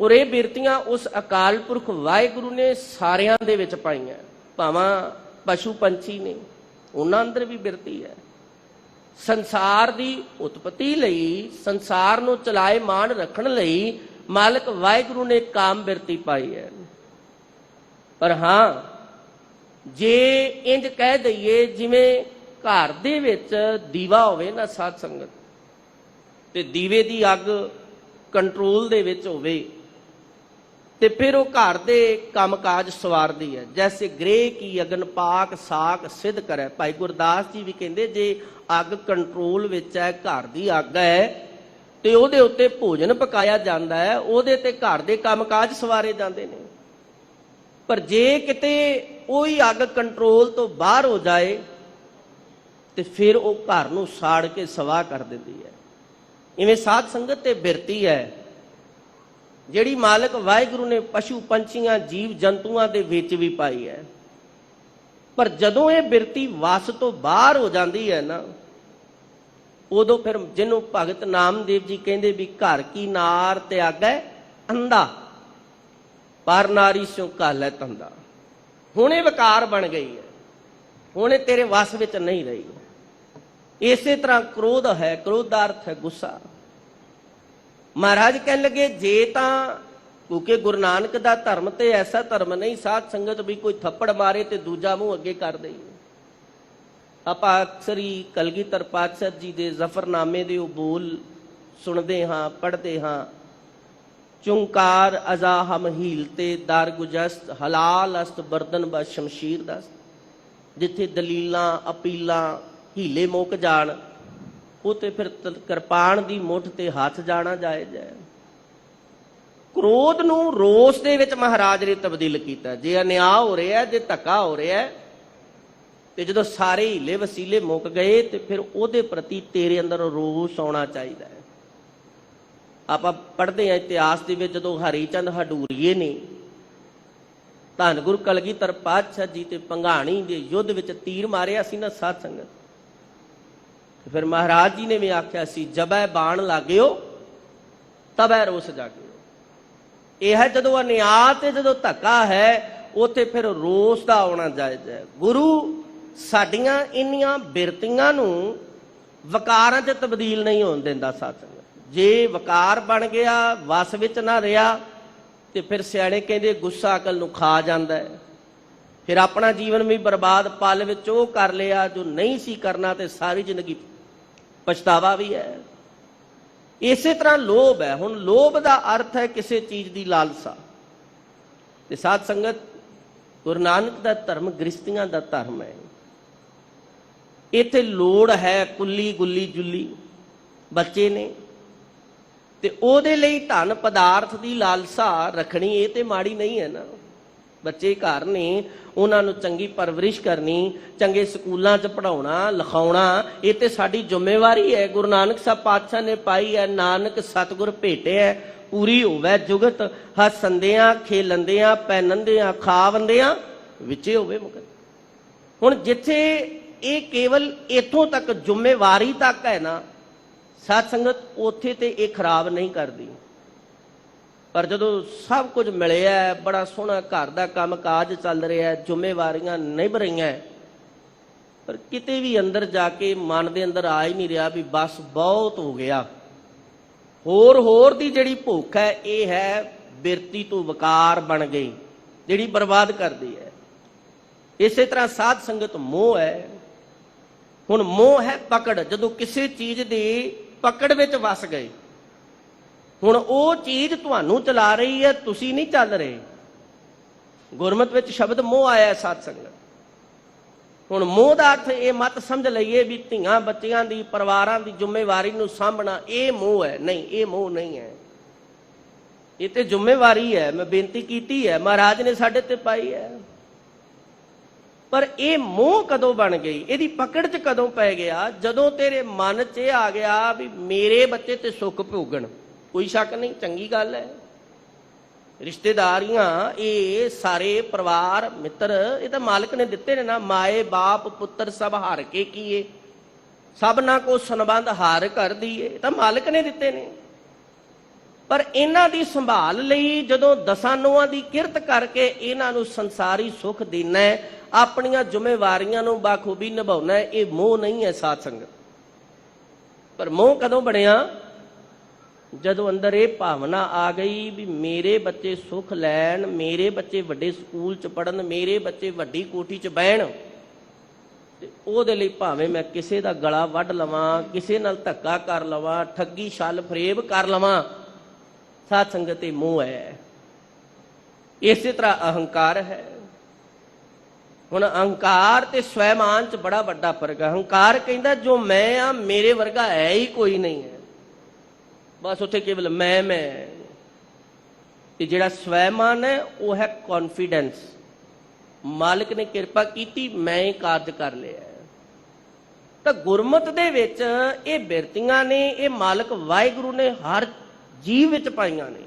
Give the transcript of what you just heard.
ਔਰ ਇਹ ਬਿਰਤੀਆਂ ਉਸ ਅਕਾਲ ਪੁਰਖ ਵਾਹਿਗੁਰੂ ਨੇ ਸਾਰਿਆਂ ਦੇ ਵਿੱਚ ਪਾਈਆਂ। ਭਾਵਾਂ ਪਸ਼ੂ ਪੰਛੀ ਨੇ, ਉਹਨਾਂ ਅੰਦਰ ਵੀ ਬਿਰਤੀ ਹੈ। ਸੰਸਾਰ ਦੀ ਉਤਪਤੀ ਲਈ, ਸੰਸਾਰ ਨੂੰ ਚਲਾਏ ਮਾਨ ਰੱਖਣ ਲਈ ਮਾਲਕ ਵਾਹਿਗੁਰੂ ਨੇ ਕਾਮ ਬਿਰਤੀ ਪਾਈ ਹੈ। ਪਰ ਹਾਂ, ਜੇ ਇੰਜ ਕਹਿ ਦਈਏ, ਜਿਵੇਂ ਘਰ ਦੇ ਵਿੱਚ ਦੀਵਾ ਹੋਵੇ ਨਾ ਸਾਧ ਸੰਗਤ, ਤੇ ਦੀਵੇ ਦੀ ਅੱਗ ਕੰਟਰੋਲ ਦੇ ਵਿੱਚ ਹੋਵੇ ਤੇ ਫਿਰ ਉਹ ਘਰ ਦੇ ਕੰਮਕਾਜ ਸਵਾਰਦੀ ਹੈ। ਜੈਸੇ ਗ੍ਰਹਿ ਕੀ ਅਗਨ ਪਾਕ ਸਾਖ ਸਿੱਧ ਕਰੈ। ਭਾਈ ਗੁਰਦਾਸ ਜੀ ਵੀ ਕਹਿੰਦੇ, ਜੇ ਅੱਗ ਕੰਟਰੋਲ ਵਿੱਚ ਹੈ, ਘਰ ਦੀ ਅੱਗ ਹੈ, ਤੇ ਉਹਦੇ ਉੱਤੇ ਭੋਜਨ ਪਕਾਇਆ ਜਾਂਦਾ ਹੈ, ਉਹਦੇ ਤੇ ਘਰ ਦੇ ਕੰਮਕਾਜ ਸਵਾਰੇ ਜਾਂਦੇ ਨੇ। ਪਰ ਜੇ ਕਿਤੇ ਉਹ ਹੀ ਅੱਗ ਕੰਟਰੋਲ ਤੋਂ ਬਾਹਰ ਹੋ ਜਾਏ, ਤੇ ਫਿਰ ਉਹ ਘਰ ਨੂੰ ਸਾੜ ਕੇ ਸਵਾਹ ਕਰ ਦਿੰਦੀ ਹੈ। ਇਵੇਂ ਸਾਧ ਸੰਗਤ ਤੇ ਬਿਰਤੀ ਹੈ। ਜਿਹੜੀ ਮਾਲਕ ਵਾਹਿਗੁਰੂ ਨੇ ਪਸ਼ੂ ਪੰਛੀਆਂ, ਜੀਵ ਜੰਤੂਆਂ ਦੇ ਵਿੱਚ ਵੀ ਪਾਈ ਹੈ। ਪਰ ਜਦੋਂ ਇਹ ਬਿਰਤੀ ਵਸ ਤੋਂ ਬਾਹਰ ਹੋ ਜਾਂਦੀ ਹੈ ਨਾ, ਉਦੋਂ ਫਿਰ ਜਿਹਨੂੰ ਭਗਤ ਨਾਮਦੇਵ ਜੀ ਕਹਿੰਦੇ ਵੀ ਘਰ ਕੀ ਨਾਰ ਤੇ ਆਗੈ ਅੰਦਾ ਪਰ ਨਾਰੀ ਸਿਉ ਕਾਲੈ ਤੰਦਾ। ਹੁਣ ਇਹ ਵਿਕਾਰ ਬਣ ਗਈ ਹੈ। ਹੁਣ ਇਹ ਤੇਰੇ ਵਸ ਵਿੱਚ ਨਹੀਂ ਰਹੀ। ਇਸੇ ਤਰ੍ਹਾਂ ਕ੍ਰੋਧ ਹੈ ਕ੍ਰੋਧ ਦਾ ਅਰਥ ਹੈ ਗੁੱਸਾ। ਮਹਾਰਾਜ ਕਹਿਣ ਲੱਗੇ, ਜੇ ਤਾਂ ਕਿਉਂਕਿ ਗੁਰੂ ਨਾਨਕ ਦਾ ਧਰਮ ਤੇ ਐਸਾ ਧਰਮ ਨਹੀਂ, ਸਾਧ ਸੰਗਤ ਵੀ ਕੋਈ ਥੱਪੜ ਮਾਰੇ ਤੇ ਦੂਜਾ ਮੂੰਹ ਅੱਗੇ ਕਰ ਦੇਈਏ ਆਪਾਂ ਅਕਸਰ ਹੀ ਕਲਗੀਧਰ ਪਾਤਸ਼ਾਹ ਜੀ ਦੇ ਜ਼ਫਰਨਾਮੇ ਦੇ ਉਹ ਬੋਲ ਸੁਣਦੇ ਹਾਂ, ਪੜ੍ਹਦੇ ਹਾਂ। ਚੁੰਕਾਰ ਅਜ਼ਾ ਹਮ ਹੀਲਤੇ ਦਰ ਗੁਜਸਤ, ਹਲਾਲ ਅਸਤ ਬਰਦਨ ਬਾ ਸ਼ਮਸ਼ੀਰ ਦਸਤ। ਜਿੱਥੇ ਦਲੀਲਾਂ, ਅਪੀਲਾਂ ਹੀਲੇ ਮੁੱਕ ਜਾਣ ਉਹ ਤੇ ਫਿਰ ਕਿਰਪਾਨ ਦੀ ਮੁੱਠ ਤੇ ਹੱਥ ਜਾਣਾ ਜਾਇਜ਼ ਹੈ। ਕ੍ਰੋਧ ਨੂੰ ਰੋਸ ਦੇ ਵਿੱਚ ਮਹਾਰਾਜ ਨੇ ਤਬਦੀਲ ਕੀਤਾ। ਜੇ ਅਨਿਆ ਹੋ ਰਿਹਾ, ਜੇ ਧੱਕਾ ਹੋ ਰਿਹਾ, ਤੇ ਜਦੋਂ ਸਾਰੇ ਹੀਲੇ ਵਸੀਲੇ ਮੁੱਕ ਗਏ, ਤੇ ਫਿਰ ਉਹਦੇ ਪ੍ਰਤੀ ਤੇਰੇ ਅੰਦਰ ਰੋਸ ਆਉਣਾ ਚਾਹੀਦਾ ਹੈ। ਆਪਾਂ ਪੜ੍ਹਦੇ ਹਾਂ ਇਤਿਹਾਸ ਦੇ ਵਿੱਚ, ਜਦੋਂ ਹਰੀਚੰਦ ਹਡੂਰੀਏ ਨੇ ਧੰਨ ਗੁਰੂ ਕਲਗੀਧਰ ਪਾਤਸ਼ਾਹ ਜੀ ਤੇ ਪੰਘਾਣੀ ਦੇ ਯੁੱਧ ਵਿੱਚ ਤੀਰ ਮਾਰਿਆ ਸੀ ਨਾ ਸਾਧ ਸੰਗਤ। ਤੇ ਫਿਰ ਮਹਾਰਾਜ ਜੀ ਨੇ ਵੀ ਆਖਿਆ ਸੀ, ਜਬੈ ਬਾਣ ਲਾਗਿਓ, ਤਬੈ ਰੋਸ ਜਾਗਿਓ। ਇਹ ਹੈ ਜਦੋਂ ਅਨਿਆਂ ਤੇ ਜਦੋਂ ਧੱਕਾ ਹੈ, ਉਥੇ ਫਿਰ ਰੋਸ ਦਾ ਆਉਣਾ ਜਾਇਜ਼ ਹੈ ਗੁਰੂ ਸਾਡੀਆਂ ਇੰਨੀਆਂ ਬਿਰਤੀਆਂ ਨੂੰ ਵਕਾਰਾਂ 'ਚ ਤਬਦੀਲ ਨਹੀਂ ਹੋਣ ਦਿੰਦਾ ਸਾਧ ਜੇ ਵਕਾਰ ਬਣ ਗਿਆ, ਵਸ ਵਿੱਚ ਨਾ ਰਿਹਾ, ਤੇ ਫਿਰ ਸਿਆਣੇ ਕਹਿੰਦੇ ਗੁੱਸਾ ਅਕਲ ਨੂੰ ਖਾ ਜਾਂਦਾ ਹੈ। ਫਿਰ ਆਪਣਾ ਜੀਵਨ ਵੀ ਬਰਬਾਦ, ਪਲ ਵਿੱਚ ਉਹ ਕਰ ਲਿਆ, ਜੋ ਨਹੀਂ ਸੀ ਕਰਨਾ ਤੇ ਸਾਰੀ ਜ਼ਿੰਦਗੀ ਪਛਤਾਵਾ ਵੀ ਹੈ। ਇਸੇ ਤਰ੍ਹਾਂ ਲੋਭ ਹੈ। ਹੁਣ ਲੋਭ ਦਾ ਅਰਥ ਹੈ ਕਿਸੇ ਚੀਜ਼ ਦੀ ਲਾਲਸਾ। ਤੇ ਸਾਧ ਸੰਗਤ, ਗੁਰੂ ਨਾਨਕ ਦਾ ਧਰਮ ਗ੍ਰਸਤੀਆਂ ਦਾ ਧਰਮ ਹੈ। ਇੱਥੇ ਲੋੜ ਹੈ ਕੁੱਲੀ ਗੁੱਲੀ ਜੁੱਲੀ, ਬੱਚੇ ਨੇ। ਤੇ ਉਹਦੇ ਲਈ ਧਨ ਪਦਾਰਥ ਦੀ ਲਾਲਸਾ ਰੱਖਣੀ ਇਹ ਤੇ ਮਾੜੀ ਨਹੀਂ ਹੈ ਨਾ। ਬੱਚੇ ਘਰ ਨੇ, ਉਹਨਾਂ ਨੂੰ ਚੰਗੀ ਪਰਵਰਿਸ਼ ਕਰਨੀ, ਚੰਗੇ ਸਕੂਲਾਂ 'ਚ ਪੜਾਉਣਾ ਲਿਖਾਉਣਾ, ਇਹ ਤੇ ਸਾਡੀ ਜ਼ਿੰਮੇਵਾਰੀ ਹੈ। ਗੁਰੂ ਨਾਨਕ ਸਾਹਿਬ ਪਾਤਸ਼ਾਹ ਨੇ ਪਾਈ ਹੈ, ਨਾਨਕ ਸਤਿਗੁਰ ਭੇਟਿਆ ਪੂਰੀ ਹੋਵੇ ਜੁਗਤ ਹਸੰਦਿਆਂ ਖੇਲੰਦਿਆਂ ਪੈਨੰਦਿਆਂ ਖਾਵੰਦਿਆਂ ਵਿੱਚੇ ਹੋਵੇ ਮੁਕਤ। ਹੁਣ ਜਿੱਥੇ ਇਹ ਕੇਵਲ ਇਥੋਂ ਤੱਕ ਜ਼ਿੰਮੇਵਾਰੀ ਤੱਕ ਹੈ ਨਾ ਸਾਧ ਸੰਗਤ ਉੱਥੇ ਤੇ ਇਹ ਖਰਾਬ ਨਹੀਂ ਕਰਦੀ। ਪਰ ਜਦੋਂ ਸਭ ਕੁਝ ਮਿਲਿਆ, ਬੜਾ ਸੋਹਣਾ ਘਰ ਦਾ ਕੰਮ ਕਾਜ ਚੱਲ ਰਿਹਾ, ਜ਼ਿੰਮੇਵਾਰੀਆਂ ਨਿਭ ਰਹੀਆਂ। ਪਰ ਕਿਤੇ ਵੀ ਅੰਦਰ ਜਾ ਕੇ ਮਨ ਦੇ ਅੰਦਰ ਆ ਹੀ ਨਹੀਂ ਰਿਹਾ ਵੀ ਬਸ ਬਹੁਤ ਹੋ ਗਿਆ। ਹੋਰ ਹੋਰ ਦੀ ਜਿਹੜੀ ਭੁੱਖ ਹੈ, ਇਹ ਹੈ ਬਿਰਤੀ ਤੋਂ ਵਕਾਰ ਬਣ ਗਈ, ਜਿਹੜੀ ਬਰਬਾਦ ਕਰਦੀ ਹੈ। ਇਸੇ ਤਰ੍ਹਾਂ ਸਾਧ ਸੰਗਤ ਮੋਹ ਹੈ। ਹੁਣ ਮੋਹ ਹੈ ਪਕੜ, ਜਦੋਂ ਕਿਸੇ ਚੀਜ਼ ਦੀ ਪਕੜ ਵਿੱਚ ਵਸ ਗਏ ਹੁਣ ਉਹ ਚੀਜ਼ ਤੁਹਾਨੂੰ ਚਲਾ ਰਹੀ ਹੈ, ਤੁਸੀਂ ਨਹੀਂ ਚੱਲ ਰਹੇ। ਗੁਰਮਤ ਵਿੱਚ ਸ਼ਬਦ ਮੋਹ ਆਇਆ ਹੈ ਸਾਧ ਸੰਗਤ। ਹੁਣ ਮੋਹ ਦਾ ਅਰਥ ਇਹ ਮਤ ਸਮਝ ਲਈਏ ਵੀ ਧੀਆਂ ਬੱਚਿਆਂ ਦੀ, ਪਰਿਵਾਰਾਂ ਦੀ ਜ਼ਿੰਮੇਵਾਰੀ ਨੂੰ ਸਾਂਭਣਾ ਇਹ ਮੋਹ ਹੈ। ਨਹੀਂ, ਇਹ ਮੋਹ ਨਹੀਂ ਹੈ। ਇਹ ਤੇ ਜ਼ਿੰਮੇਵਾਰੀ ਹੈ। ਮੈਂ ਬੇਨਤੀ ਕੀਤੀ ਹੈ। ਮਹਾਰਾਜ ਨੇ ਸਾਡੇ ਤੇ ਪਾਈ ਹੈ। ਪਰ ਇਹ ਮੋਹ ਕਦੋਂ ਬਣ ਗਈ? ਇਹਦੀ ਪਕੜ 'ਚ ਕਦੋਂ ਪੈ ਗਿਆ? ਜਦੋਂ ਤੇਰੇ ਮਨ 'ਚ ਇਹ ਆ ਗਿਆ ਵੀ ਮੇਰੇ ਬੱਚੇ ਤੇ ਸੁੱਖ ਭੋਗਣ। ਕੋਈ ਸ਼ੱਕ ਨਹੀਂ, ਚੰਗੀ ਗੱਲ ਹੈ। ਰਿਸ਼ਤੇਦਾਰੀਆਂ, ਇਹ ਸਾਰੇ ਪਰਿਵਾਰ, ਮਿੱਤਰ, ਇਹ ਤਾਂ ਮਾਲਕ ਨੇ ਦਿੱਤੇ ਨੇ ਨਾ। ਮਾਏ ਬਾਪ, ਪੁੱਤਰ ਸਭ ਹਾਰ ਕੇ ਕੀਏ। ਸਭਨਾ ਕੋ ਸੰਬੰਧ ਹਾਰ ਕਰ ਦੀਏ ਇਹ ਤਾਂ ਮਾਲਕ ਨੇ ਦਿੱਤੇ ਨੇ। ਪਰ ਇਹਨਾਂ ਦੀ ਸੰਭਾਲ ਲਈ ਜਦੋਂ ਦਸਾਂ ਨੋਆਂ ਦੀ ਕਿਰਤ ਕਰਕੇ ਇਹਨਾਂ ਨੂੰ ਸੰਸਾਰੀ ਸੁੱਖ ਦੇਣਾ ਆਪਣੀਆਂ ਜ਼ਿੰਮੇਵਾਰੀਆਂ ਨੂੰ ਬਾਖੂਬੀ ਨਿਭਾਉਣਾ ਇਹ ਮੋਹ ਨਹੀਂ ਹੈ ਸਾਧ ਸੰਗਤ। ਪਰ ਮੋਹ ਕਦੋਂ ਬਣਿਆ? ਜਦੋਂ ਅੰਦਰ ਇਹ ਭਾਵਨਾ ਆ ਗਈ ਵੀ ਮੇਰੇ ਬੱਚੇ ਸੁੱਖ ਲੈਣ, ਮੇਰੇ ਬੱਚੇ ਵੱਡੇ ਸਕੂਲ ਚ ਪੜਨ ਮੇਰੇ ਬੱਚੇ ਵੱਡੀ ਕੋਠੀ ਚ ਬਹਿਣ, ਤੇ ਉਹਦੇ ਲਈ ਭਾਵੇਂ ਮੈਂ ਕਿਸੇ ਦਾ ਗਲਾ ਵੱਢ ਲਵਾਂ, ਕਿਸੇ ਨਾਲ ਧੱਕਾ ਕਰ ਲਵਾਂ, ਠੱਗੀ ਛਲ ਫਰੇਬ ਕਰ ਲਵਾਂ, ਸਾਧ ਸੰਗਤ ਇਹ ਮੋਹ ਹੈ। ਇਸੇ ਤਰ੍ਹਾਂ ਅਹੰਕਾਰ ਹੈ। ਹੁਣ ਅਹੰਕਾਰ ਤੇ ਸਵੈਮਾਨ ਚ ਬੜਾ ਵੱਡਾ ਫ਼ਰਕ ਹੈ। ਅਹੰਕਾਰ ਕਹਿੰਦਾ ਜੋ ਮੈਂ ਆ, ਮੇਰੇ ਵਰਗਾ ਹੈ ਹੀ ਕੋਈ ਨਹੀਂ ਹੈ। ਬਸ ਉੱਥੇ ਕੇਵਲ ਮੈਂ ਮੈਂ। ਤੇ ਜਿਹੜਾ ਸਵੈਮਾਨ ਹੈ, ਉਹ ਹੈ ਕੌਨਫੀਡੈਂਸ ਮਾਲਕ ਨੇ ਕਿਰਪਾ ਕੀਤੀ, ਮੈਂ ਇਹ ਕਾਰਜ ਕਰ ਲਿਆ। ਤਾਂ ਗੁਰਮਤ ਦੇ ਵਿੱਚ ਇਹ ਬਿਰਤੀਆਂ ਨੇ, ਇਹ ਮਾਲਕ ਵਾਹਿਗੁਰੂ ਨੇ ਹਰ ਜੀਵ ਵਿੱਚ ਪਾਈਆਂ ਨੇ।